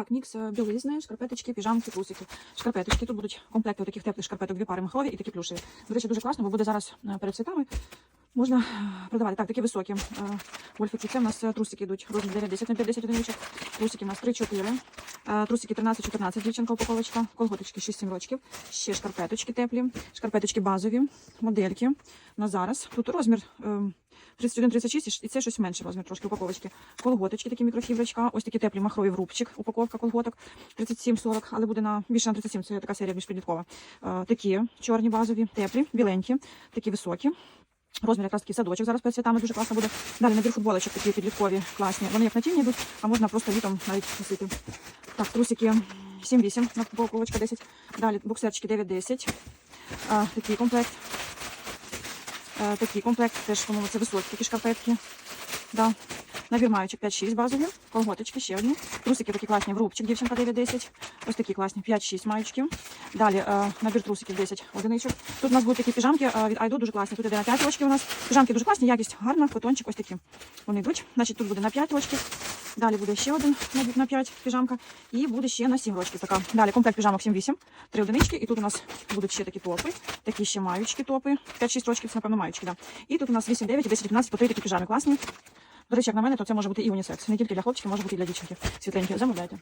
Так, мікс е, білизни, шкарпеточки, піжамки, трусики. Шкарпеточки. Тут будуть комплекти таких теплих шкарпеток, дві пари махрові і такі плюшеві. До речі, дуже класно, бо буде зараз е, перед святами. Можна е, продавати. Так, такі високі. е, Вольфики. Це в нас е, трусики йдуть. Розмір 9, 10 на 50 одиничок. Трусики у нас 3-4. Е, Трусики 13-14, дівчинка упаковочка. Колготочки 6-7 рочків. Ще шкарпеточки теплі. Шкарпеточки базові. Модельки. На зараз. Тут розмір е, 31-36 і це щось менше розмір трошки упаковочки. Колготочки, такі мікрофіброчка. Ось такі теплі махрові в рубчик. Упаковка колготок 37-40, але буде на більше на 37, це така серія більш підліткова. Е, такі чорні базові, теплі, біленькі, такі високі. Розмір якраз такий садочок зараз перед святами дуже класно буде. Далі набір футболочок такі підліткові, класні. Вони як на тіні йдуть, а можна просто літом навіть носити. Так, трусики 7-8, на футболковочка 10. Далі буксерчики 9-10. А, такий комплект. А, такий комплект теж, по-моєму, це високі такі шкарпетки. Да. Набір маючок 5-6 базові, колготочки ще одні. Трусики такі класні в рубчик, дівчинка 9-10. Ось такі класні 5-6 маючків. Далі е, набір трусиків 10 одиничок. Тут у нас будуть такі піжамки е, від Айду, дуже класні. Тут іде на 5 рочків у нас. Піжамки дуже класні, якість гарна, котончик ось такі. Вони йдуть. Значить, тут буде на 5 рочків. Далі буде ще один на 5 піжамка. І буде ще на 7 рочків така. Далі комплект піжамок 7-8, 3 одинички. І тут у нас будуть ще такі топи. Такі ще маючки топи. 5-6 рочків, напевно, маючки. Да. І тут у нас 8-9 і 10-15 по 3 такі піжами класні. До речі, як на мене, то це може бути і унісекс. Не тільки для хлопчиків, може бути і для дівчинки. Світленькі, замовляйте.